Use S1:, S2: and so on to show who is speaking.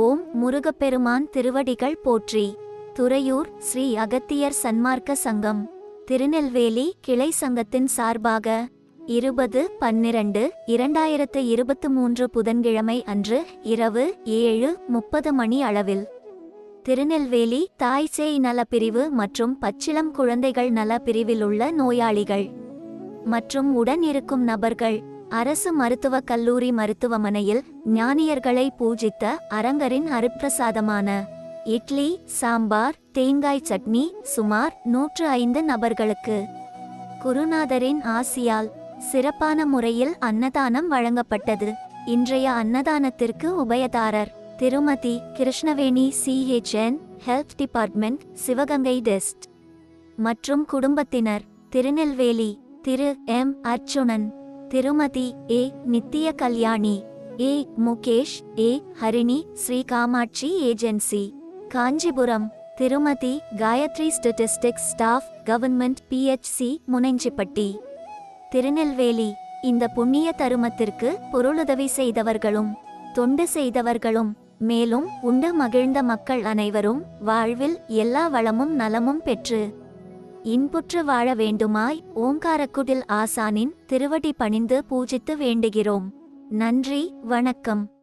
S1: ஓம் முருகப்பெருமான் திருவடிகள் போற்றி. துறையூர் ஸ்ரீ அகத்தியர் சன்மார்க்க சங்கம். திருநெல்வேலி கிளை சங்கத்தின் சார்பாக இருபது பன்னிரண்டு இரண்டாயிரத்து இருபத்து மூன்று புதன்கிழமை அன்று இரவு ஏழு முப்பது மணி அளவில். திருநெல்வேலி தாய் சேய் நலப்பிரிவு மற்றும் பச்சிளம் குழந்தைகள் நலப்பிரிவில் உள்ள நோயாளிகள் மற்றும் உடன் இருக்கும் நபர்கள் அரசு மருத்துவக் கல்லூரி மருத்துவமனையில் ஞானியர்களை பூஜித்த அரங்கரின் அருப்பிரசாதமான இட்லி சாம்பார் தேங்காய் சட்னி சுமார் நூற்று ஐந்து நபர்களுக்கு. குருநாதரின் ஆசியால் சிறப்பான முறையில் அன்னதானம் வழங்கப்பட்டது. இன்றைய அன்னதானத்திற்கு உபயதாரர் திருமதி Krishnaveni CHN health department Sivaganga test மற்றும் குடும்பத்தினர் திருநெல்வேலி திரு. எம். அர்ச்சுனன் திருமதி A. Nithya Kalyani A. Mukesh A. Harini Sri Kamakshi agency Kanchipuram. திருமதி Gayathri statistics staff government PHC Munanjipatti. Tirunelveli. இந்த புண்ணிய தருமத்திற்கு பொருளுதவி செய்தவர்களும் தொண்டு செய்தவர்களும் மேலும் உண்டு மகிழ்ந்த மக்கள் அனைவரும் வாழ்வில் எல்லா வளமும் நலமும் பெற்று இன்புற்று வாழ வேண்டுமாய் ஓங்காரக்குடில் ஆசானின் திருவடி பணிந்து பூஜித்து வேண்டுகிறோம். நன்றி வணக்கம்.